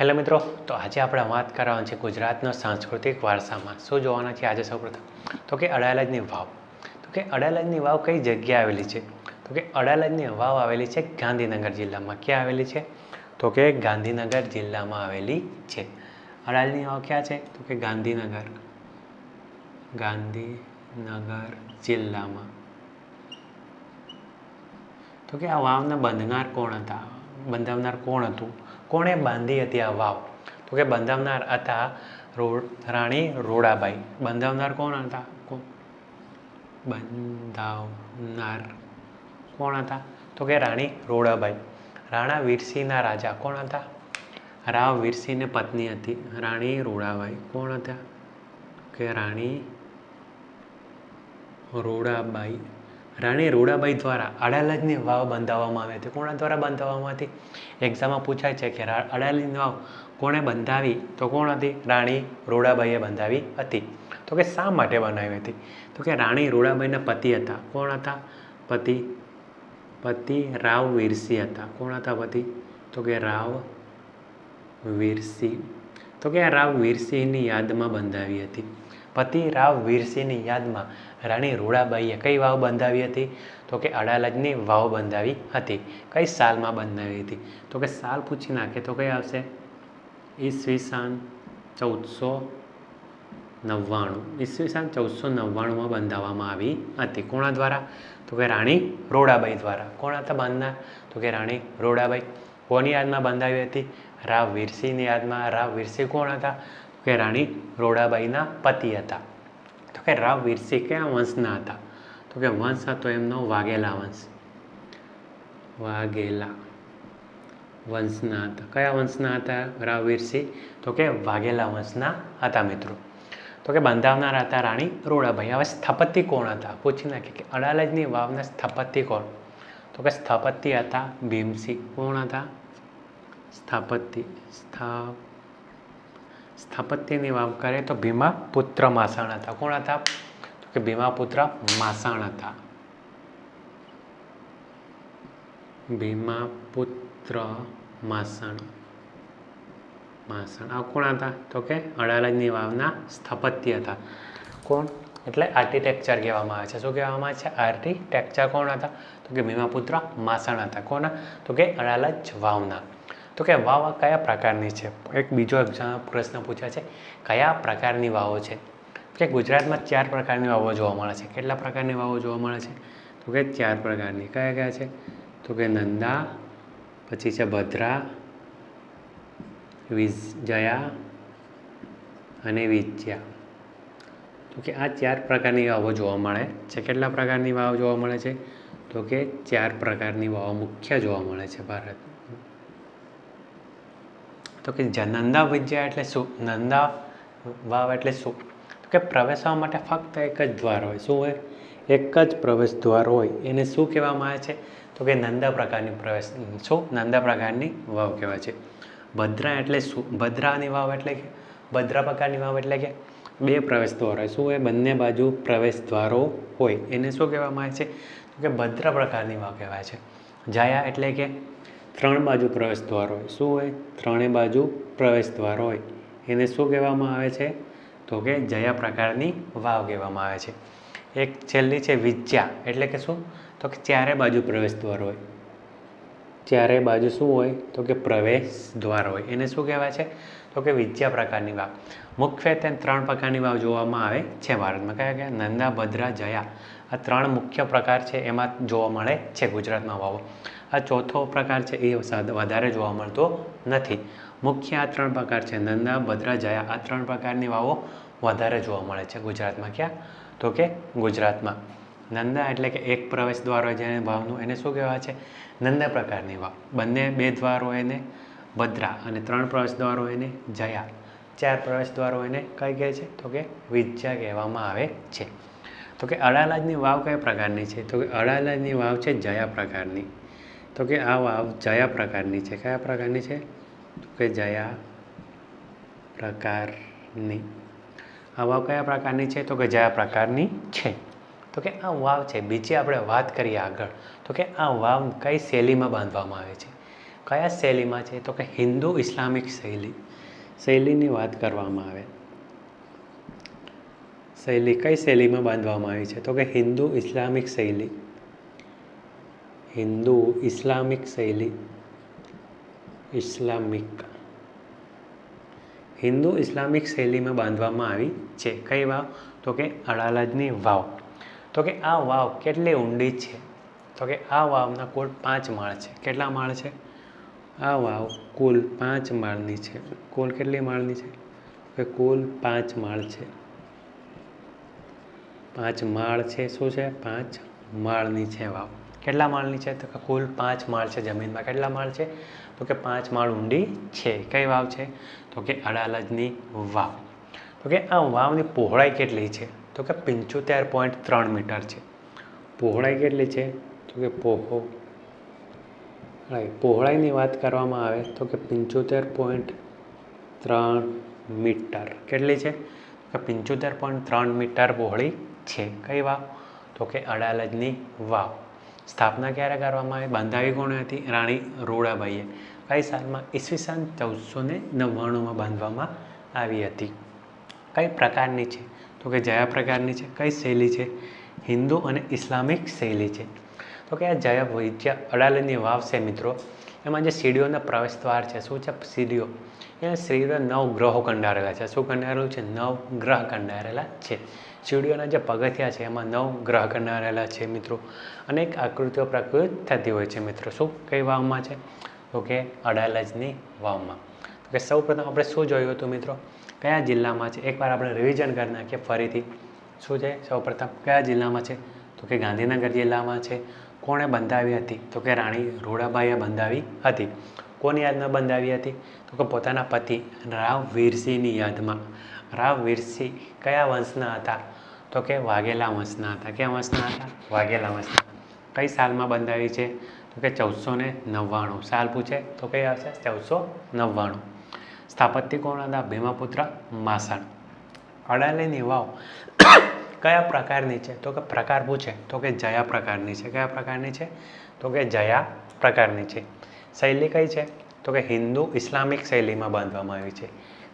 Hello મિત્રો, તો આજે આપણે વાત કરવાની છે ગુજરાતના સાંસ્કૃતિક વારસામાં. શું જોવાના છે આજે સૌપ્રથમ? તો કે અડાલજની વાવ. તો કે અડાલજની વાવ કઈ જગ્યાએ આવેલી છે? તો કે અડાલજની વાવ આવેલી છે ગાંધીનગર જિલ્લામાં. ક્યાં આવેલી છે? તો કે ગાંધીનગર જિલ્લામાં આવેલી છે. અડાલજની વાવ ક્યાં છે? તો કે ગાંધીનગર. ગાંધીનગર જિલ્લામાં. તો કે આ વાવના બંધનાર કોણ હતા? બંધાવનાર કોણ હતું? કોણે બાંધી હતી આ વાવ? તો કે બંધાવનાર હતા રો- રાણી રોડાબાઈ. બંધાવનાર કોણ હતા? બંધાવનાર કોણ હતા? તો કે રાણી રોડાબાઈ. રાણા વીરસિંહના રાજા કોણ હતા? રાવ વીરસિંહને પત્ની હતી. રાણી રોડાબાઈ કોણ હતા? કે રાણી રોડાબાઈ રાણી રોડાબાઈ દ્વારા અડાલજની વાવ બંધાવવામાં આવી હતી. કોના દ્વારા બંધાવવામાં હતી? એક્ઝામમાં પૂછાય છે કે અડાલજની વાવ કોણે બંધાવી? તો કોણ હતી? રાણી રોડાબાઈએ બંધાવી હતી. તો કે શા માટે બનાવી હતી? તો કે રાણી રોડાબાઈના પતિ હતા. કોણ હતા? પતિ પતિ રાવ વીરસી હતા. કોણ હતા પતિ? તો કે રાવ વીરસી. તો કે રાવ વીરસિંહની યાદમાં બંધાવી હતી. પતિ રાવ વીરસિંહની યાદમાં રાણી રૂડાબાઈએ કઈ વાવ બંધાવી હતી? તો કે અડાલજની વાવ બંધાવી હતી. કઈ સાલમાં બંધાવી હતી? તો કે સાલ પૂછી નાખે તો કઈ આવશે? ઈસવીસન ચૌદસો નવ્વાણું. ઈસવીસન ચૌદસો નવ્વાણુંમાં બંધાવવામાં આવી હતી. કોણા દ્વારા? તો કે રાણી રોડાબાઈ દ્વારા. કોણ હતા બાંધનાર તો કે રાણી રોડાબાઈ. કોની યાદમાં બંધાવી હતી? રાવ વીરસિંહની યાદમાં. રાવ વીરસિંહ કોણ હતા? કે રાણી રોડાબાઈના પતિ હતા. તો કે રાવ વીરસિંહ કયા વંશના હતા? તો કે વંશ હતો એમનો વાઘેલા વંશ. વાઘેલા વંશના હતા. કયા વંશના હતા રાવ વીરસિંહ તો કે વાઘેલા વંશના હતા મિત્રો. તો કે બંધાવનાર હતા રાણી રોડાભાઈ હવે સ્થપતિ કોણ હતા? પૂછી નાખી કે અડાલજની વાવના સ્થપતિ કોણ? તો કે સ્થપતિ હતા ભીમસિંહ. કોણ હતા? સ્થાપત્ય સ્થા સ્થાપત્યની વાત કરીએ તો ભીમા પુત્ર માસાણ હતા. કોણ હતા? તો કે ભીમા પુત્ર માસાણ હતા. ભીમા પુત્ર માસણ. માસણ આ કોણ હતા? તો કે અડાલજની વાવના સ્થાપત્ય હતા. કોણ? એટલે આર્કિટેક્ચર કહેવામાં આવે છે. શું કહેવામાં આવે છે? આર્કિટેક્ચર કોણ હતા? તો કે ભીમાપુત્ર માસણ હતા. કોણ તો કે અડાલજ વાવના. તો કે વાવ કયા પ્રકારની છે? એક બીજો પ્રશ્ન પૂછ્યા છે, કયા પ્રકારની વાવો છે? કે ગુજરાતમાં ચાર પ્રકારની વાવો જોવા મળે છે. કેટલા પ્રકારની વાવો જોવા મળે છે? તો કે ચાર પ્રકારની. કયા કયા છે? તો કે નંદા, પછી છે ભદ્રા વિજયા અને વિજયા. તો કે આ ચાર પ્રકારની વાવો જોવા મળે છે. કેટલા પ્રકારની વાવ જોવા મળે છે? તો કે ચાર પ્રકારની વાવો મુખ્ય જોવા મળે છે ભારત તો કે નંદા વિજયા એટલે શું? નંદા વાવ એટલે શું? તો કે પ્રવેશવા માટે ફક્ત એક જ દ્વાર હોય. શું હોય? એક જ પ્રવેશ દ્વાર હોય. એને શું કહેવામાં આવે છે? તો કે નંદા પ્રકારની પ્રવેશ, શું? નંદા પ્રકારની વાવ કહેવાય છે. ભદ્રા એટલે શું? ભદ્રાની વાવ એટલે કે? ભદ્રા પ્રકારની વાવ એટલે કે બે પ્રવેશ દ્વાર હોય. શું હોય? બંને બાજુ પ્રવેશ દ્વારો હોય. એને શું કહેવામાં આવે છે? તો કે ભદ્ર પ્રકારની વાવ કહેવાય છે. જાયા એટલે કે ત્રણ બાજુ પ્રવેશ દ્વાર હોય. શું હોય? ત્રણે બાજુ પ્રવેશ દ્વાર હોય. એને શું કહેવામાં આવે છે? તો કે જયા પ્રકારની વાવ કહેવામાં આવે છે. એક છેલ્લી છે વિજ્યા એટલે કે શું? તો કે ચારે બાજુ પ્રવેશ દ્વાર હોય. ચારે બાજુ શું હોય? તો કે પ્રવેશ દ્વાર હોય. એને શું કહેવાય છે? તો કે વિજ્યા પ્રકારની વાવ. મુખ્યત્વે ત્રણ પ્રકારની વાવ જોવામાં આવે છે ભારતમાં. કયા કયા? નંદા, ભદ્રા, જયા. આ ત્રણ મુખ્ય પ્રકાર છે એમાં જોવા મળે છે ગુજરાતમાં વાવો. આ ચોથો પ્રકાર છે એ વધારે જોવા મળતો નથી. મુખ્ય આ ત્રણ પ્રકાર છે. નંદા ભદ્રા જયા આ ત્રણ પ્રકારની વાવો વધારે જોવા મળે છે ગુજરાતમાં ક્યાં? તો કે ગુજરાતમાં. નંદા એટલે કે એક પ્રવેશ દ્વાર હોય જેને વાવનું, એને શું કહેવાય છે? નંદા પ્રકારની વાવ. બંને બે દ્વાર હોય એને ભદ્રા અને ત્રણ પ્રવેશ દ્વાર હોય એને જયા. ચાર પ્રવેશ દ્વાર હોય એને કઈ કહે છે? તો કે વિજ્યા કહેવામાં આવે છે. તો કે અડાલજની વાવ કયા પ્રકારની છે? તો કે અડાલજની વાવ છે જયા પ્રકારની. તો કે આ વાવ જયા પ્રકારની છે. કયા પ્રકારની છે? તો કે જયા પ્રકારની. આ વાવ કયા પ્રકારની છે? તો કે જયા પ્રકારની છે. તો કે આ વાવ છે. બીજી આપણે વાત કરીએ આગળ. તો કે આ વાવ કઈ શૈલીમાં બાંધવામાં આવે છે? કયા શૈલીમાં છે? તો કે હિન્દુ ઇસ્લામિક શૈલી. શૈલીની વાત કરવામાં આવે. શૈલી કઈ શૈલીમાં બાંધવામાં આવી છે? તો કે હિન્દુ ઇસ્લામિક શૈલી. હિન્દુ ઇસ્લામિક શૈલી ઇસ્લામિક હિન્દુ ઇસ્લામિક શૈલીમાં બાંધવામાં આવી છે કઈ વાવ તો કે અડાલજની વાવ તો કે આ વાવ કેટલી ઊંડી છે તો કે આ વાવના કુલ પાંચ માળ છે કેટલા માળ છે આ વાવ કુલ પાંચ માળની છે કુલ કેટલી માળની છે કે કુલ પાંચ માળ છે પાંચ માળ છે શું છે પાંચ માળની છે વાવ કેટલા માળની છે? તો કે કુલ પાંચ માળ છે જમીનમાં. કેટલા માળ છે? તો કે પાંચ માળ ઊંડી છે. કઈ વાવ છે? તો કે અડાલજની વાવ. તો કે આ વાવની પહોળાઈ કેટલી છે? તો કે પંચોતેર પોઈન્ટ ત્રણ મીટર છે. પહોળાઈ કેટલી છે? તો કે પોહો પહોળાઈની વાત કરવામાં આવે તો કે પંચોતેર પોઈન્ટ ત્રણ મીટર. કેટલી છે? તો કે પંચોતેર પોઈન્ટ ત્રણ મીટર પહોળી છે. કઈ વાવ? તો કે અડાલજની વાવ. સ્થાપના ક્યારે કરવામાં આવી? બાંધાવી કોણે હતી? રાણી રોડાબાઈએ કઈ સાલમાં? ઈસવીસન ચૌદસો ને નવ્વાણુંમાં બાંધવામાં આવી હતી. કઈ પ્રકારની છે? તો કે જયા પ્રકારની છે? કઈ શૈલી છે? હિન્દુ અને ઇસ્લામિક શૈલી છે. તો કે આ જયા વૈદ્ય અડાલજની વાવ છે મિત્રો. એમાં જે સીડીઓના પ્રવેશ દ્વાર છે, શું છે? સીડીઓ. એ સીડીઓ નવ ગ્રહો કંડારેલા છે. શું કંડારેલું છે? નવ ગ્રહ કંડારેલા છે. સીડીઓના જે પગથિયા છે, એમાં નવ ગ્રહ ગણાવેલા છે મિત્રો. અનેક આકૃતિઓ પ્રકૃત થતી હોય છે મિત્રો. શું કઈ વાવમાં છે? તો કે અડાલજની વાવમાં. તો કે સૌપ્રથમ આપણે શું જોયું હતું મિત્રો? કયા જિલ્લામાં છે? એકવાર આપણે રિવિઝન કરી નાખીએ ફરીથી. શું છે? સૌપ્રથમ કયા જિલ્લામાં છે? તો કે ગાંધીનગર જિલ્લામાં છે. કોણે બંધાવી હતી? તો કે રાણી રોડાબાઈએ બંધાવી હતી. કોની યાદમાં બંધાવી હતી? તો કે પોતાના પતિ રાવ વીરસિંહની યાદમાં. રાવ વીરસિંહ કયા વંશના હતા? તો કે વાઘેલા વંશના હતા. ક્યાં વંશના હતા? વાઘેલા વંશના કઈ સાલમાં બંધાવી છે? તો કે ચૌદસો ને નવ્વાણું. સાલ પૂછે તો કઈ આવશે? ચૌદસો નવ્વાણું. સ્થાપત્ય કોણ હતા? ભીમાપુત્ર માસણ. અડાલીની વાવ કયા પ્રકારની છે? તો કે પ્રકાર પૂછે. તો કે જયા પ્રકારની છે. કયા પ્રકારની છે? તો કે જયા પ્રકારની છે. શૈલી કઈ છે? તો કે હિન્દુ ઇસ્લામિક શૈલીમાં બાંધવામાં આવી છે.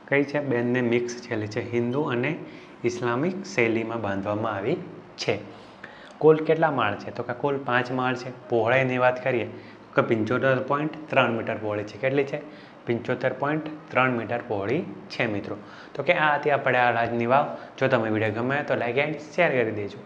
કઈ છે? બેનને મિક્સ શૈલી છે. હિન્દુ અને ઇસ્લામિક શૈલીમાં બાંધવામાં આવી છે. કુલ કેટલા માળ છે? તો કે કુલ પાંચ માળ છે. પહોળાઈની વાત કરીએ, તો પંચોતેર પોઈન્ટ ત્રણ મીટર પહોળી છે. કેટલી છે? પંચોતેર પોઈન્ટ ત્રણ મીટર પહોળી છે, મિત્રો. તો કે આ હતી આપણે આ રાજની વાવ. જો તમે વીડિયો ગમે તો લાઈક એન્ડ શેર કરી દેજો.